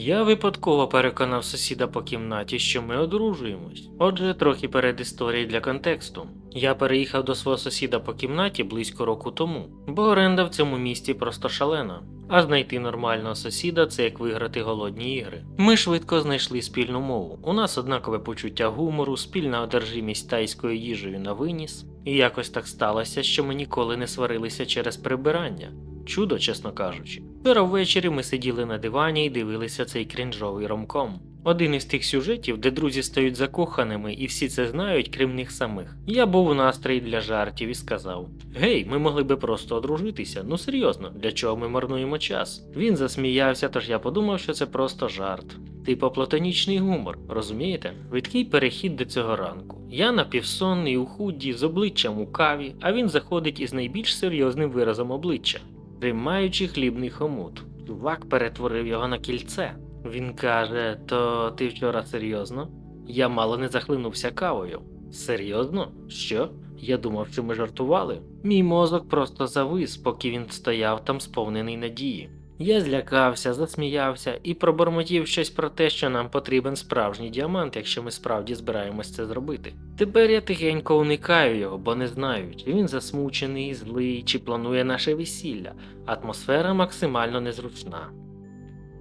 Я випадково переконав сусіда по кімнаті, що ми одружуємось. Отже, трохи перед історією для контексту. Я переїхав до свого сусіда по кімнаті близько року тому, бо оренда в цьому місті просто шалена. А знайти нормального сусіда це як виграти голодні ігри. Ми швидко знайшли спільну мову. У нас однакове почуття гумору, спільна одержимість тайською їжею на виніс. І якось так сталося, що ми ніколи не сварилися через прибирання. Чудо, чесно кажучи. Вчора ввечері ми сиділи на дивані і дивилися цей крінжовий ромком. Один із тих сюжетів, де друзі стають закоханими і всі це знають, крім них самих. Я був у настрої для жартів і сказав: Гей, ми могли би просто одружитися. Ну серйозно, для чого ми марнуємо час? Він засміявся, тож я подумав, що це просто жарт. Типу платонічний гумор, розумієте? Видкий перехід до цього ранку. Я напівсонний у худі з обличчям у каві, а він заходить із найбільш серйозним виразом обличчя, тримаючи хлібний хомут. Чувак перетворив його на кільце. Він каже: То ти вчора серйозно? Я мало не захлинувся кавою. Серйозно? Що? Я думав, що ми жартували. Мій мозок просто завис, поки він стояв там сповнений надії. Я злякався, засміявся і пробормотів щось про те, що нам потрібен справжній діамант, якщо ми справді збираємось це зробити. Тепер я тихенько уникаю його, бо не знаю, чи він засмучений, злий, чи планує наше весілля. Атмосфера максимально незручна.